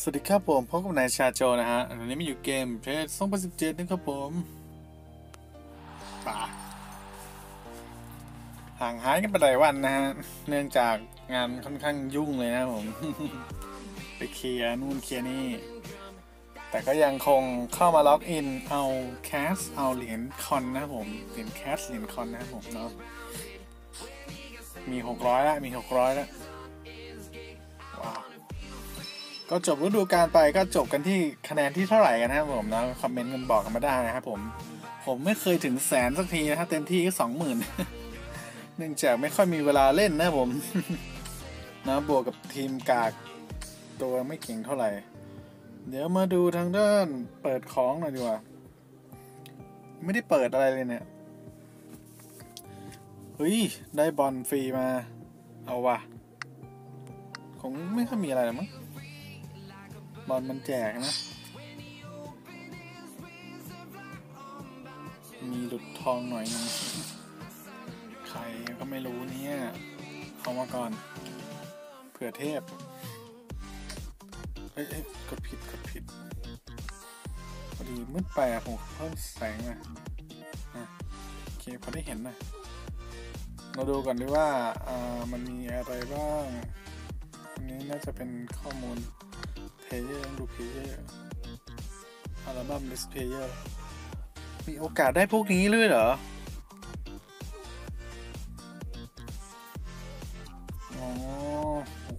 สวัสดีครับผมพบกับนายชาโจนะฮะวันนี้มาอยู่เกมเพจ2017นะครับผมป่าห่างหายกันไปหลายวันนะฮะ เนื่องจากงานค่อนข้างยุ่งเลยนะผม ไปเคลียร์นู่นเคลียร์นี่ แต่ก็ยังคงเข้ามาล็อกอิน เอาแคส เอาเหรียญคอนนะผม เหรียญแคส เหรียญคอนนะผมเนาะ มี 600ล้วมี 600แล้วว้าว ก็จบฤดูกาลไปก็จบกันที่คะแนนที่เท่าไหร่กันนะครับผมนะคอมเมนต์กันบอกกันมาได้นะครับผมผมไม่เคยถึงแสนสักทีนะครับเต็มที่ก็สองหมื่นเนื่องจากไม่ค่อยมีเวลาเล่นนะผมนะบวกกับทีมกากตัวไม่เก่งเท่าไหร่ เดี๋ยวมาดูทางด้านเปิดของหน่อยดีกว่า ไม่ได้เปิดอะไรเลยเนี่ยเฮ้ย ได้บอลฟรีมา เอาวะคงไม่ค่อยมีอะไรหรอกมั้ง บอลมันแจกนะ มีหลุดทองหน่อยนึงใครก็ไม่รู้เนี่ยเอามาก่อน เผื่อเทพเอ้ยเอ้ยกดผิดกดผิดพอดีมืดไปอะผมเพิ่มแสงอะอะโอเคพอได้เห็นนะเราดูก่อนดีว่าอ่ามันมีอะไรบ้าง อันนี้น่าจะเป็นข้อมูล เพลเยอร์ดูเพลเยอร์อัลบั้มลิสเพลเยอร์มีโอกาสได้พวกนี้เลยเหรออ๋อ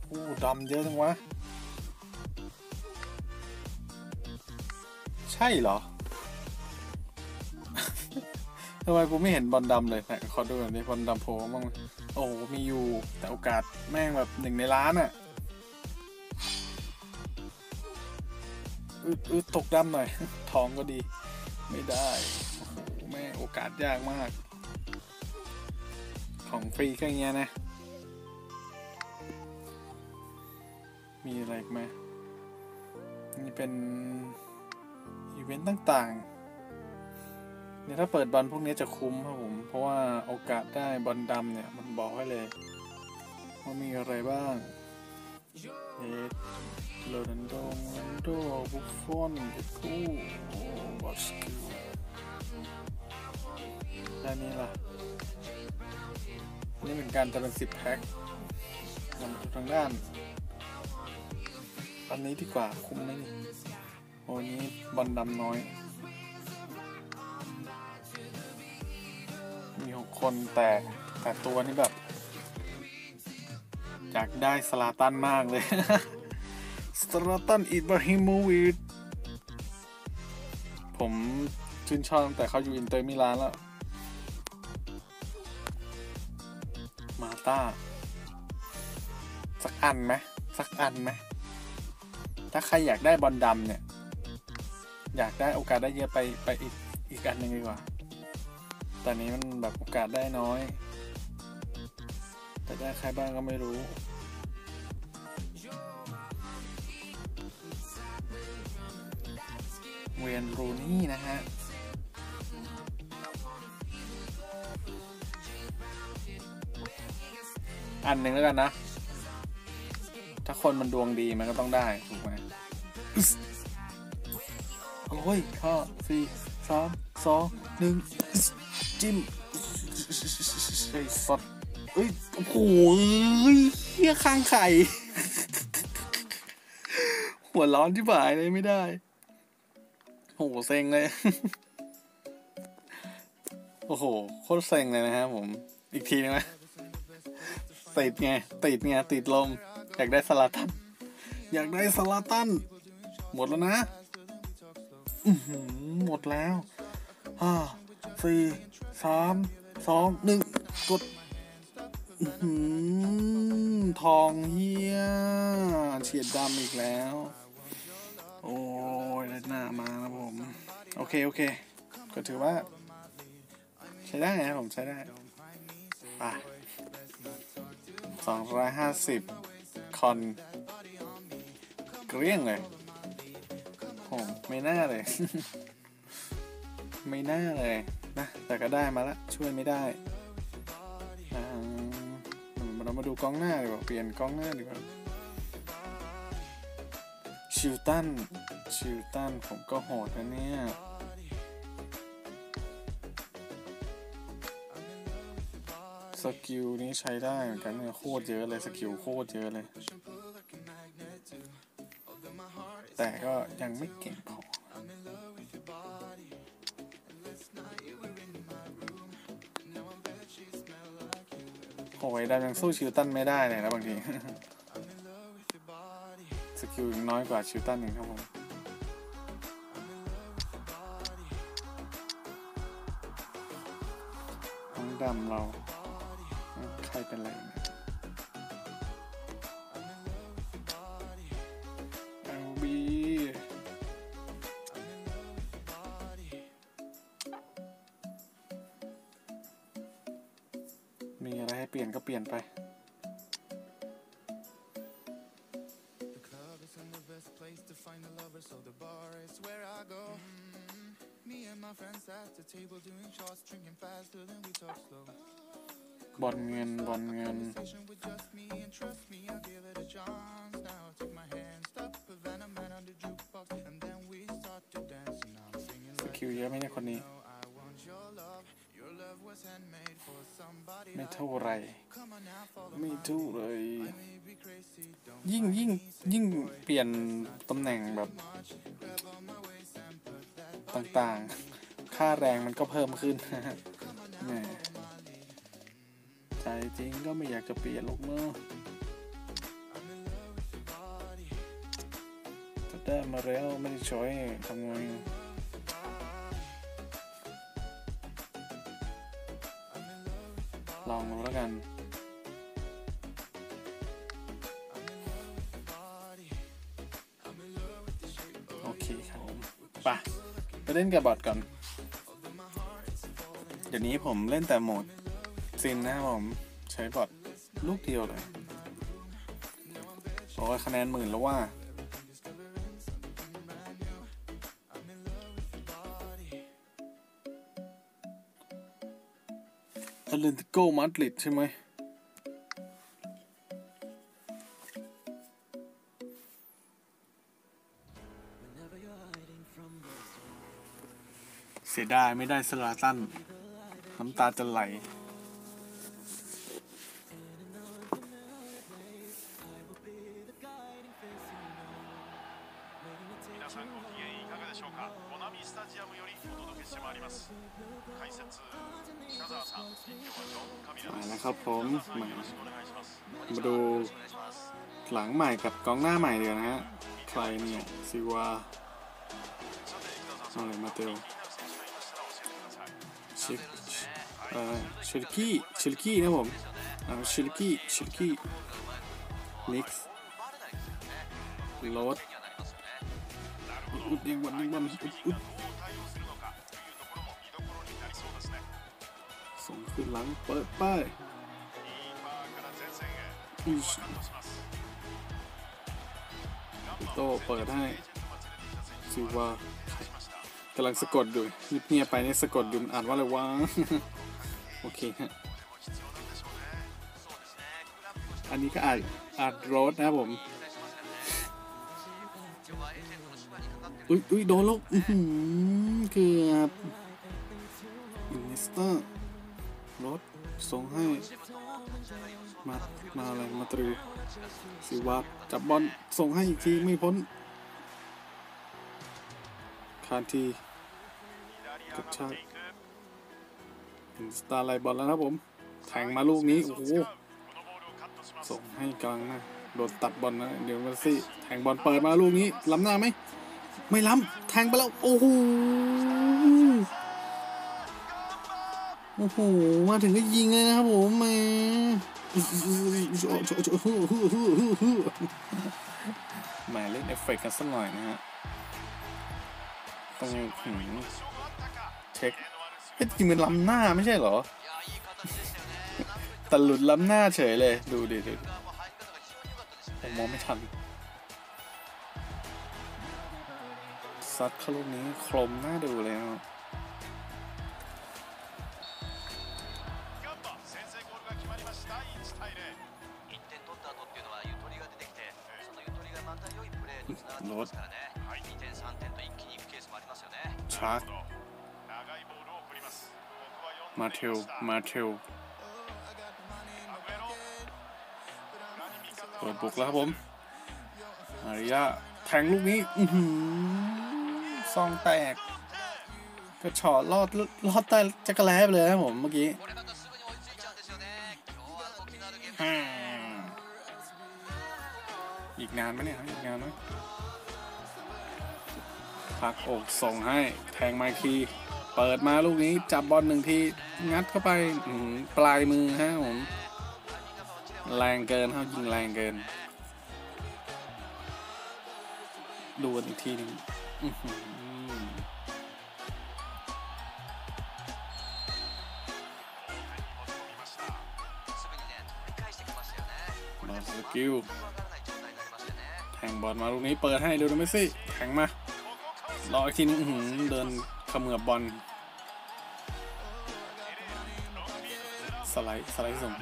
โอ้ดำเยอะจังวะ ใช่เหรอ ทำไมกูไม่เห็นบอลดำเลยไหนขอดูหน่อยดิบอลดำโผล่บ้างโอ้มีอยู่แต่โอกาสแม่งแบบหนึ่งในล้านอะ อึดอึดตกดำหน่อย ทองก็ดี ไม่ได้แม่โอกาสยากมาก ของฟรีก็อย่างเงี้ยนะ มีอะไรไหมนี่เป็น อีเวนต์ต่างๆเนี่ยถ้าเปิดบอลพวกนี้จะคุ้มครับผม เพราะว่าโอกาสได้บอลดำเนี่ย มันบอกไว้เลย ว่ามีอะไรบ้างเอส โรนัลโดโรนัลโดบุฟฟอนเดกูบอสกิลด้านนี้ล่ะ นี่เหมือนกันจะเป็นสิบแพ็คลองดูทางด้าน อันนี้ดีกว่าคุ้มไหมนี่ โอ้นี้บอลดำน้อย มีหกคนแต่แต่ตัวนี้แบบ อยากได้สลาตันมากเลย สตราตันอิบราฮิโมวิชผมชื่นชอบแต่เขาอยู่อินเตอร์มิลานแล้ว มาตาสักอันไหมสักอันไหมถ้าใครอยากได้บอลดำเนี่ย อยากได้โอกาสได้เยอะไปไปอีกอีกอันหนึ่งดีกว่าแต่นี้มันแบบโอกาสได้น้อย แต่ได้ใครบ้างก็ไม่รู้ เวียนรูนี่นะฮะอันหนึ่งแล้วกันนะ ถ้าคนมันดวงดีมันก็ต้องได้ ถูกไหมโอ้ยห้าสี่สามสองหนึ่งจิ้มไอ้สัตว์เอ้ย โอ้โหเฮียข้างไข่ หัวร้อนที่บ่ายเลยไม่ได้ โหเซ็งเลย โอ้โห โคตรเซ็งเลยนะฮะผม อีกทีนึงไหมติดไง ติดไง ติดลม อยากได้สลาตัน อยากได้สลาตัน หมดแล้วนะหมดแล้วห้าสี่สามสองหนึ่งกดหือทองเฮียเฉียดดำอีกแล้ว โอ้ ดหน้ามานะผม โอเค โอเค ก็ถือว่า ใช้ได้นะผมใช้ได้ไปสองร้อยห้าสิบคอน เกลี้ยงเลยโอ้ไม่น่าเลย ไม่น่าเลยนะ แต่ก็ได้มาละ ช่วยไม่ได้เรามาดูกล้องหน้าดีกว่า เปลี่ยนกล้องหน้าดีกว่า ชิลตัน ชิลตัน ผมก็โหดนะเนี่ย สกิลนี้ใช้ได้เหมือนกันเนี่ยโคตรเยอะเลย สกิลโคตรเยอะเลย แต่ก็ยังไม่เก่งพอโอ้ยดำยังสู้ชิลตันไม่ได้เลยนะบางที สกิลยังน้อยกว่าชิลตันอีกครับผมน้องดำเรา ใครเป็นไรเนี่ยเอลบีมีอะไรให้เปลี่ยนก็เปลี่ยนไป บอลเงินบอลเงิน สกิลเยอะไหมเนี่ยคนนี้ ไม่เท่าไร ไม่เท่าเลย ยิ่งยิ่งยิ่งเปลี่ยนตำแหน่งแบบ ต่างๆ ค่าแรงมันก็เพิ่มขึ้น แหมใจจริงก็ไม่อยากจะเปลี่ยนหรอกเนอะจะได้มาแล้วไม่ได้ช่วยทำไงลองดูแล้วกันโอเคครับผมไปไปเล่นกับบอทก่อน ดี๋ยวนี้ผมเล่นแต่โหมดซินนะครับผมใช้บอทลูกเดียวเลยโอ้ยคะแนนหมื่นแล้วว่า a t l e t i c o Madrid ใช่ไหมเสียดายไม่ได้สลาตันำตาจะไหล มาแล้วครับผมมามาดูหลังใหม่กับกองหน้าใหม่เดี๋ยวนะฮะ ใครเนี่ยซิวาอะไรมาเตลชิป ชิลกี้ชิลกี้นะผมชิลกี้ชิลกี้นิกส์โรดอุดยังวันยังวันอุดส่งขึ้นหลังเปิดป้ายโตเปิดให้ซิว่ากำลังสะกดอยู่เงียบไปเนี่ยสะกดอยู่อ่านว่าอะไรวะ อเคฮะอันนี้ก็อาจอาจโรดนะครับผม อุ้ยอุ้ยโดนลูกเกือบอินเวสเตอร์โรดส่งให้ มา มาอะไร มาตรีสิวาจับบอลส่งให้อีกที ไม่พ้น คานทีกับชาก สตาร์ไลบอลแล้วนะผม แทงมาลูกนี้ โอ้โห ส่งให้กลางนะโดนตัดบอลนะ เดี๋ยวมาซี่ แทงบอลเปิดมาลูกนี้ ล้ำหน้าไหม ไม่ล้ำ แทงไปแล้ว โอ้โห โอ้โห มาถึงก็ยิงเลยนะครับผมแมหมเล่นเอฟเฟกต์กันสักหน่อยนะฮะต้องเช็ค ไอ้จริงเป็นล้ำหน้าไม่ใช่เหรอแต่หลุดล้ำหน้าเฉยเลย ดูดิดูผมมองไม่ทันซัดเข้าลูกนี้คลมหน้าดูเลยครับรถชาร์ มาเทล มาเทล เปิดบุกแล้วครับผม อาริยะแทงลูกนี้ซองแตก กระชอดลอดลอดใต้จักรแลบเลยนะผมเมื่อกี้อีกนานไหมเนี่ย อีกนานไหมพักอกส่งให้ แทงไมคี เปิดมาลูกนี้จับบอลหนึ่งที งัดเข้าไปปลายมือฮะผมแรงเกินครับยิงแรงเกิน ดูอีกทีหนึ่งมาสกิลแทงบอลมาลูกนี้เปิดให้ดูดูไม่สิแทงมา รออีกทีนึงเดินขมือบบอล ไลด์สไลด์ส่ง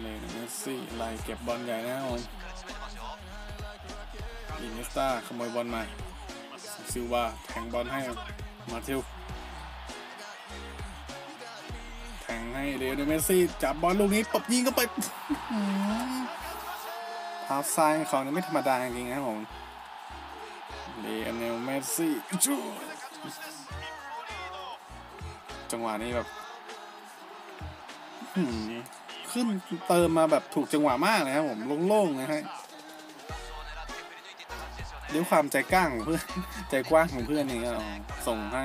เลยเมสซี่ไล่เก็บบอลใหญ่นะผมอินเนสตาขโมยบอลมาซิลวาแทงบอลให้มาเทลแทงให้เดลเมสซี่จับบอลลูกนี้ตบยิงเข้าไปท้าฟซ้ายของนี่ไม่ธรรมดาจริงนะผมเดลเมสซี่จังหวะนี้แบบ ขึ้นเติมมาแบบถูกจังหวะมากเลยครับผมโล่งๆนะฮะด้วยความใจกล้างของเพื่อนใจกว้างของเพื่อนนี่ส่งให้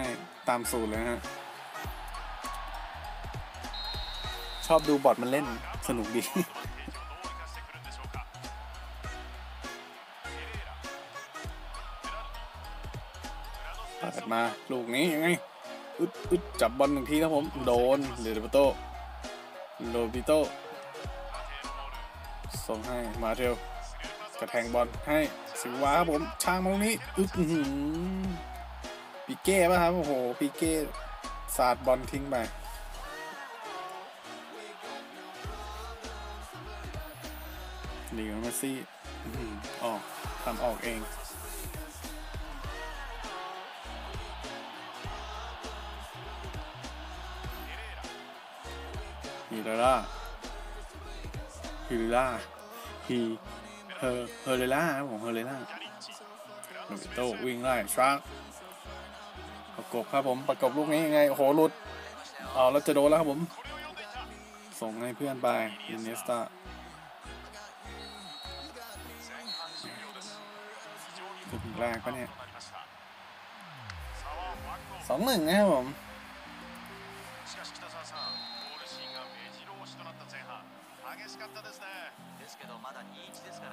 ตามสูตรเลยฮะชอบดูบอดมันเล่นสนุกดีเปิดมา ลูกนี้ยังไง อึดอึดจับบอลหนึ่งทีนะผม โดนเดลเบโต โรบิโตส่งให้มาเทลกระแทงบอลให้สิวาครับผมช่างมาตรงนี้อึ๊บอื้หปีเก้ป่ะครับ โอ้โหปีเก้สาดบอลทิ้งไปลีโอเมสซี่อื้อหือออกทำออกเอง ฮิลล่าฮิลล่าฮีเฮอร์เฮอร์เรล่าครับผมเฮอร์เรล่าโนบิโตวิ่งไล่ชาร์กประกบครับผมประกบลูกนี้ยังไง โอ้โหหลุดเอาแล้วจะโดนแล้วครับผม ส่งให้เพื่อนไปอินเนสตาจุดแรกปะเนี่ยสองหนึ่งนะครับผม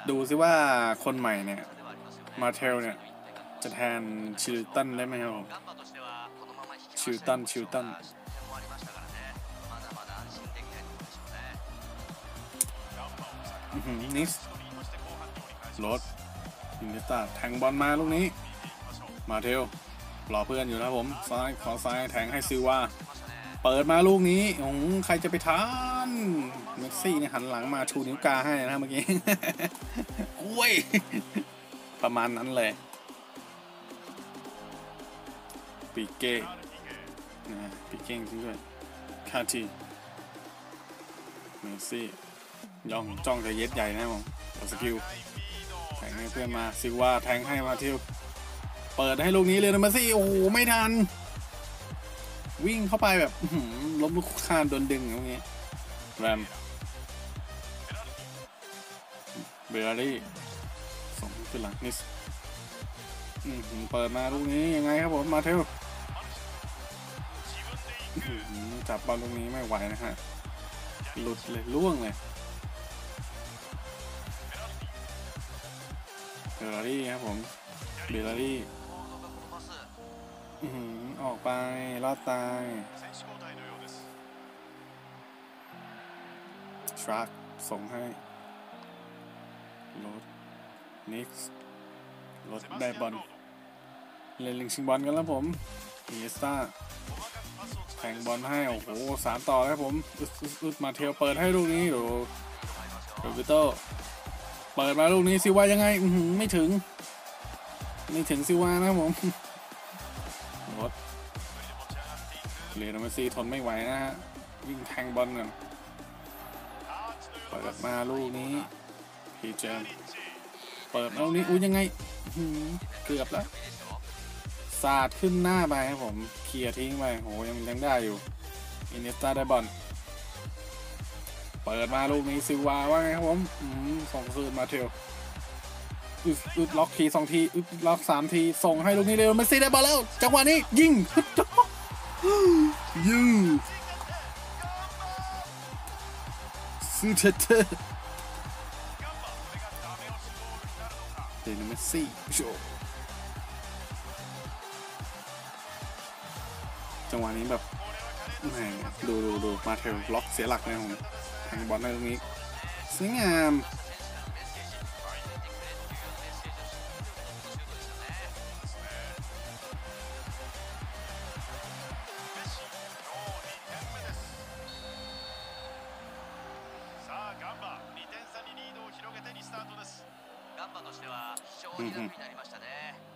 ดูซิว่าคนใหม่เนี่ย มาเทลเนี่ย จะแทนชิลตันได้ไหมครับชิลตันชิลตันนิสรถยิงตาแทงบอลมาลูกนี้ มาเทลรอเพื่อนอยู่นะผมซ้ายขอซ้ายแทงให้ซิว่า เปิดมาลูกนี้โอ้ใครจะไปทาน เมสซี่เนี่ยหันหลังมาชูนิ้วกลางให้นะเมื่อกี้อุ้ยประมาณนั้นเลย ปีเก้นะปีเก้จริงด้วยคาทีเมสซี่ย่องจ้องจะเย็ดใหญ่นะผมอาสกิลแทงให้เพื่อนมาซิว่าแทงให้มาทิวเปิดให้ลูกนี้เลยนะมาซี่โอ้โหไม่ทัน วิ่งเข้าไปแบบล้มลุกคานโดนดึงอย่างเงี้ยแรม เบอร์รี่ส่งขึ้นหลังนิสเปิดมาลูกนี้ยังไงครับผมมาเทลจับบอลลูกนี้ไม่ไหวนะฮะ หลุดเลยล่วงเลยเบลลารี่ครับผมเบลลารี่ออกไปลอดตายทรัคส่งให้ รถนิกส์รถได้บอลเล่นลิงชิงบอลกันแล้วผมเอสตาแทงบอลให้ โอ้โหสามต่อแล้วครับผมอึดอึดอึดมาเทลเปิดให้ลูกนี้ดูโรบิโตเเปิดมาลูกนี้ซิวายังไงอือหือไม่ถึง ไม่ถึงซิวานะครับผมรถเรียนมาซีทนไม่ไหวนะฮะวิ่งแทงบอลกันเปิดมาลูกนี้ พีเจมเปิดมาลูกนี้อุ้ยยังไงเกือบแล้วสาดขึ้นหน้าไปครับผมเคลียร์ทิ้งไปโหยังยังได้อยู่อินเนสตาได้บอลเปิดมาลูกนี้ซิวาว่าไงครับผมส่งคืนมาเทลอึดอึดล็อกทีสองทีอึดล็อกสามทีส่งให้ลูกนี้เร็วเมสซี่ได้บอลแล้ว จังหวะนี้ยิงยูซูเทเต เดนเมสซี่โชจังหวะนี้แบบแหมดูดูดูมาเทลล็อกเสียหลักเลยผมแทงบอลในตรงนี้สวยงาม は非常に楽になりましたね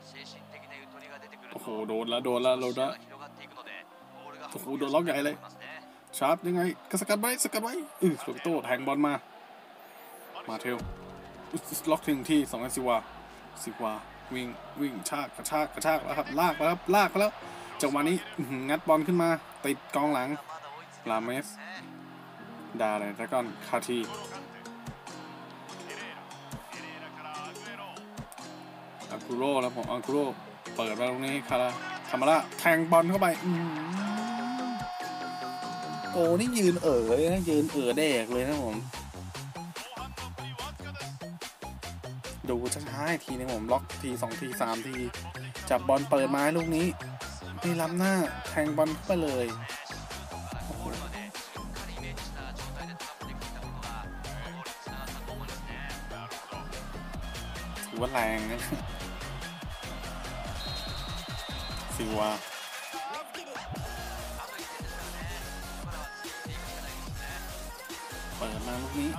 精神的なゆとりが出てくる โอ้ と โห โดนแล้วโดนแล้วโดน 視野 แล้ว が広がっていくのでボールが โอ้โหโดนล็อกใหญ่เลย ますね ชาร์ปยังไงก็สกัดไว้สกัดไว้อือโรเบโต้แทงบอลมา มาเทลอุ๊ยล็อกถึงที่สองซิวาซิวาวิ่งวิ่งชากกระชากกระชากแล้วครับลากไปแล้วลากไปแล้วจังหวะนี้อื้อหืองัดบอลขึ้นมาติดกองหลัง まだ追いつけ ลาเมส ดาเลยแล้วก็คาที อากุโร่แล้วผมอากุโร่เปิดมาตรงนี้คาราคามาระแทงบอลเข้าไปอืโอ้นี่ยืนเอ๋ยนะยืนเอ๋ยแดกเลยนะผม ดูช้าๆทีนึงผมล็อกทีสองทีสามที จับบอลเปิดไม้ลูกนี้นี่ล้ำหน้าแทงบอลไปเลยถือว่าแรงนะ ซิวาเปิดมาลูกนี้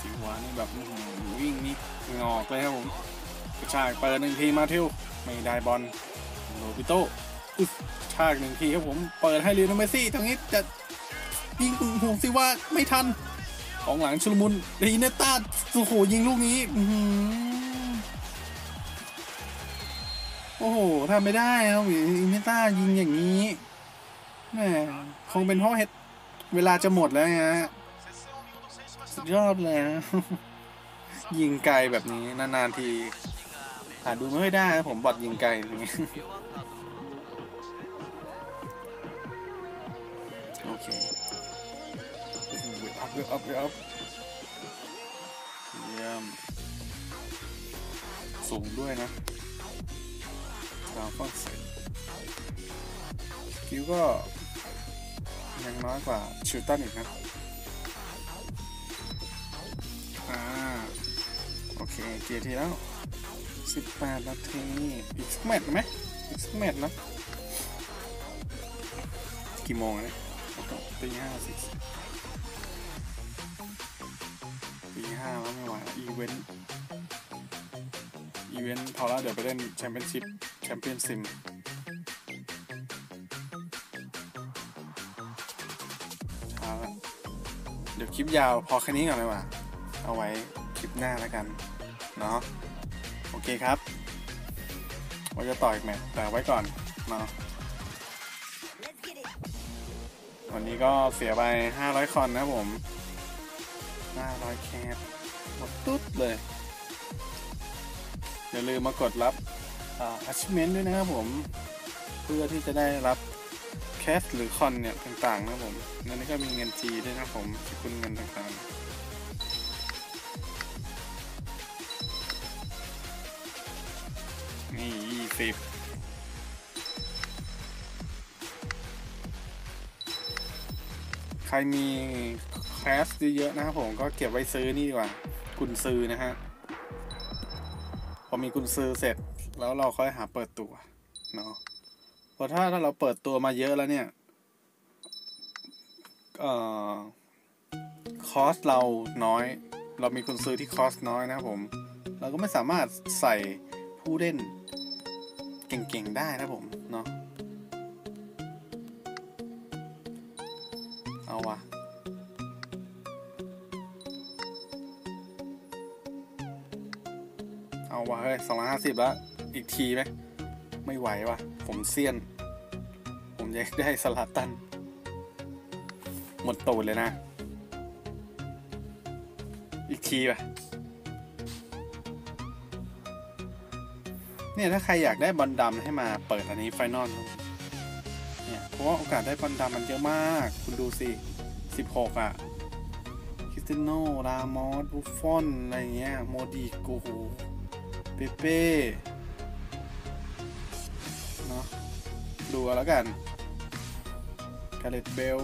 ซิวานี่แบบวิ่งนี่งอกเลยครับผมกระชากเปิดหนึ่งทีมาเทวไม่ได้บอลโรบิโต้อึ๊สชากหนึ่งทีครับผมเปิดให้เลียนเมซี่ตรงนี้จะยิงห่วงซิวาไม่ทันของหลังชุลมุนเดอินเนต้าโอ้โหยิงลูกนี้ อื้ โอ้โหทำไม่ได้ครับอินเตอร์ยิงอย่างนี้แม่คงเป็นเพราะเฮดเวลาจะหมดแล้วฮะสุดยอดเลยนะยิงไกลแบบนี้นานๆทีหาดูไม่ได้นะผมบอดยิงไกลอย่างนี้โอเคอัพอัพอัพเยี่ยมสูงด้วยนะางฝรั่งเศสคิวก็ ยังน้อยกว่าชิลตันอีกนะอ่า โอเคเกียร์ทีแล้วสิบแปดนาที อีกสักแมตช์ไหมอีกสักแมตช์นะ กี่โมงเนี่ยตีห้าสิตีห้าแล้วไม่ไหวอีเวนต์อีเวนต์พอแล้วเดี๋ยวไปเล่นแชมเปี้ยนชิพ มเปี้ยนซิมเดี๋ยวคลิปยาวพอแค่นี้ก่อนเลยว่ะ เอาไว้คลิปหน้าแล้วกัน เนาะ โอเคครับ ว่าจะต่ออีกไหมแต่ไว้ก่อน เนาะ วันนี้ก็เสียไป 500 คอนนะผม 500 แคสหมดตุ๊ดเลยอย่าลืมมากดรับ achievement ด้วยนะครับผม เพื่อที่จะได้รับแคสหรือคอนเนี่ยต่างๆนะผมแล้วนี่ก็มีเงินจีด้วยนะผมสกุลเงินต่างๆนี่ยี่สิบใครมีแคสเยอะๆนะครับผมก็เก็บไว้ซื้อนี่ดีกว่า กุนซื้อนะฮะ พอมีกุนซื้อเสร็จ แล้วเราค่อยหาเปิดตัวเนาะเพราะถ้าถ้าเราเปิดตัวมาเยอะแล้วเนี่ยเอ่อคอสเราน้อย เรามีคุณซื้อที่คอสน้อยนะครับผม เราก็ไม่สามารถใส่ผู้เล่นเก่งๆได้นะผมเนาะเอาวะเอาวะเฮ้ยสองร้อยห้าสิบแล้ว อีกทีไหมไม่ไหววะผมเซียน ผมอยากได้สลัดตัน หมดตูดเลยนะ อีกทีป่ะเนี่ยถ้าใครอยากได้บอลดำให้มาเปิดอันนี้ไฟนอลเนี่ยเพราะว่าโอกาสได้บอลดำมันเยอะมาก คุณดูสิ 16 อะคริสเตยโนรามอสบุฟฟอน อะไรเงี้ย โมดีโกโหเปเป้ ดูแล้วกันกาเลตเบล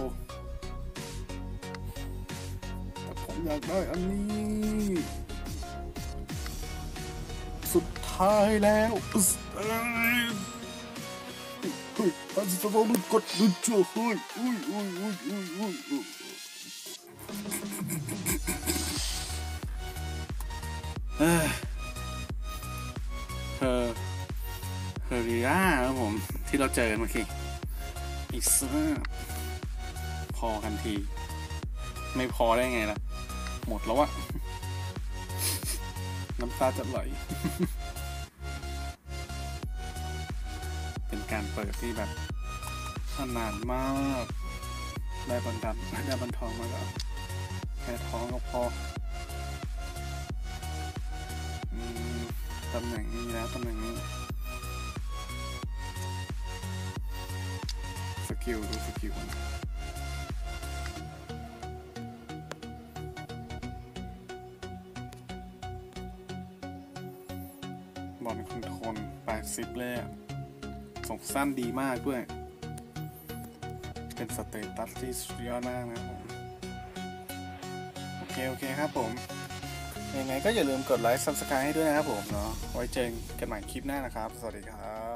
ผมอยากได้อันนี้ สุดท้ายแล้วอึ๊สเอ้ยเฮ้ยอันสมองมันกดดุจ่อเฮ้ยอุ้ยอุ้ยอุ้ยอุ้ยอุ้ยอุ้ยเอ้ยเฮอเฮอริอาครับผม ที่เราเจอเมื่อกี้อีกซ่าพอกันที ไม่พอได้ไงล่ะ หมดแล้วอะน้ำตาจะไหล เป็นการเปิดที่แบบนานมาก ได้บันดับได้บันทองมาแล้วแค่ท้องก็พออตำแหน่งนี้แล้วตำแหน่งนี้ กิลดูสกิลก่อนบอลคอนโทรล80เลยอะส่งสั้นดีมากด้วย เป็นสเตตัสที่สุดยอดมากนะครับผมโอเค โอเคครับผม ยังไงก็อย่าลืมกดไลค์ Subscribe ให้ด้วยนะครับผมเนาะไว้เจอกันใหม่คลิปหน้านะครับ สวัสดีครับ